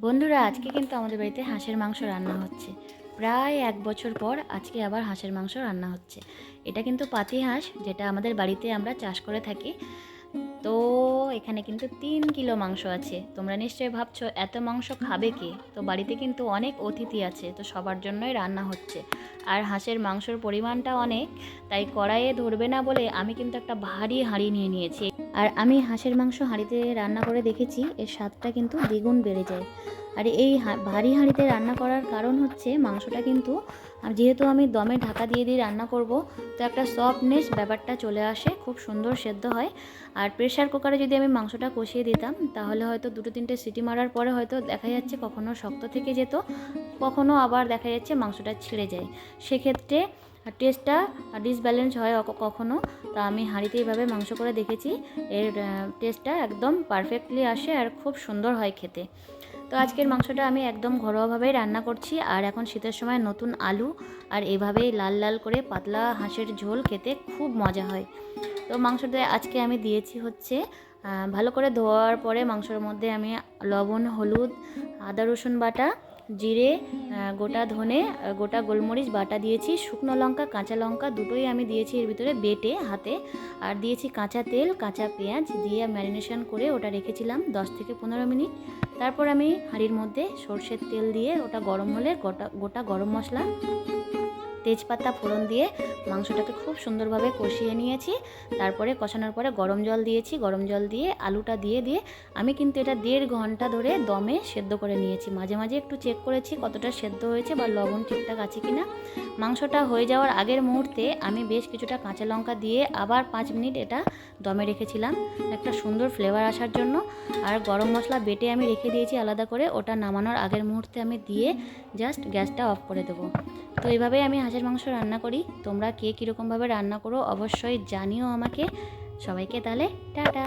বন্ধুরা, আজকে কিন্তু আমাদের বাড়িতে হাঁসের মাংস রান্না হচ্ছে। প্রায় এক বছর পর আজকে আবার হাঁসের মাংস রান্না হচ্ছে। এটা কিন্তু পাতি হাঁস, যেটা আমাদের বাড়িতে আমরা চাষ করে থাকি। তো এখানে কিন্তু তিন কিলো মাংস আছে। তোমরা নিশ্চয়ই ভাবছ, এত মাংস খাবে কে? তো বাড়িতে কিন্তু অনেক অতিথি আছে, তো সবার জন্যই রান্না হচ্ছে। আর হাঁসের মাংসর পরিমাণটা অনেক, তাই কড়াইয়ে ধরবে না বলে আমি কিন্তু একটা ভারী হাঁড়ি নিয়ে নিয়েছি। আর আমি হাঁসের মাংস হাঁড়িতে রান্না করে দেখেছি, এর স্বাদটা কিন্তু দ্বিগুণ বেড়ে যায়। আর এই ভারী হাঁড়িতে রান্না করার কারণ হচ্ছে মাংসটা কিন্তু যেহেতু আমি দমে ঢাকা দিয়ে দিয়ে রান্না করব, তো একটা সফটনেস ব্যাপারটা চলে আসে, খুব সুন্দর সেদ্ধ হয়। আর প্রেশার কুকারে যদি আমি মাংসটা কষিয়ে দিতাম, তাহলে হয়তো দুটো তিনটে সিটি মারার পরে হয়তো দেখা যাচ্ছে কখনো শক্ত থেকে যেত, কখনো আবার দেখা যাচ্ছে মাংসটা ছিঁড়ে যায়। সেক্ষেত্রে টেস্টটা ডিসব্যালেন্স হয় কখনো, তা আমি হাঁড়িতে এইভাবে মাংস করে দেখেছি, এর টেস্টটা একদম পারফেক্টলি আসে আর খুব সুন্দর হয় খেতে। তো আজকের মাংসটা আমি একদম ঘরোয়াভাবেই রান্না করছি, আর এখন শীতের সময় নতুন আলু, আর এভাবেই লাল লাল করে পাতলা হাঁসের ঝোল খেতে খুব মজা হয়। তো মাংসটা আজকে আমি দিয়েছি হচ্ছে ভালো করে ধোয়ার পরে মাংসের মধ্যে আমি লবণ, হলুদ, আদা, রসুন বাটা, জিরে গোটা ধনে গোটা গোলমরিচ বাটা দিয়েছি, শুকনো লঙ্কা, কাঁচা লঙ্কা দুটোই আমি দিয়েছি এর ভিতরে বেটে হাতে। আর দিয়েছি কাঁচা তেল, কাঁচা পেঁয়াজ দিয়ে ম্যারিনেশন করে ওটা রেখেছিলাম দশ থেকে পনেরো মিনিট। তারপর আমি হাঁড়ির মধ্যে সর্ষের তেল দিয়ে ওটা গরম হলে গোটা গোটা গরম মশলা তেজপাতা ফোড়ন দিয়ে মাংসটাকে খুব সুন্দরভাবে কষিয়ে নিয়েছি। তারপরে কষানোর পরে গরম জল দিয়েছি। গরম জল দিয়ে আলুটা দিয়ে দিয়ে আমি কিন্তু এটা দেড় ঘণ্টা ধরে দমে সেদ্ধ করে নিয়েছি। মাঝে মাঝে একটু চেক করেছি কতটা সেদ্ধ হয়েছে বা লবণ ঠিকঠাক আছে কিনা। মাংসটা হয়ে যাওয়ার আগের মুহূর্তে আমি বেশ কিছুটা কাঁচা লঙ্কা দিয়ে আবার পাঁচ মিনিট এটা দমে রেখেছিলাম। একটা সুন্দর ফ্লেভার আসার জন্য। আর গরম মশলা বেটে আমি রেখে দিয়েছি আলাদা করে। ওটা নামানোর আগের মুহূর্তে আমি দিয়ে জাস্ট গ্যাসটা অফ করে দেবো। তো এইভাবেই আমি হাঁসের মাংস রান্না করি। তোমরা কে কীরকমভাবে রান্না করো অবশ্যই জানিও আমাকে। সবাইকে তাহলে, টাটা।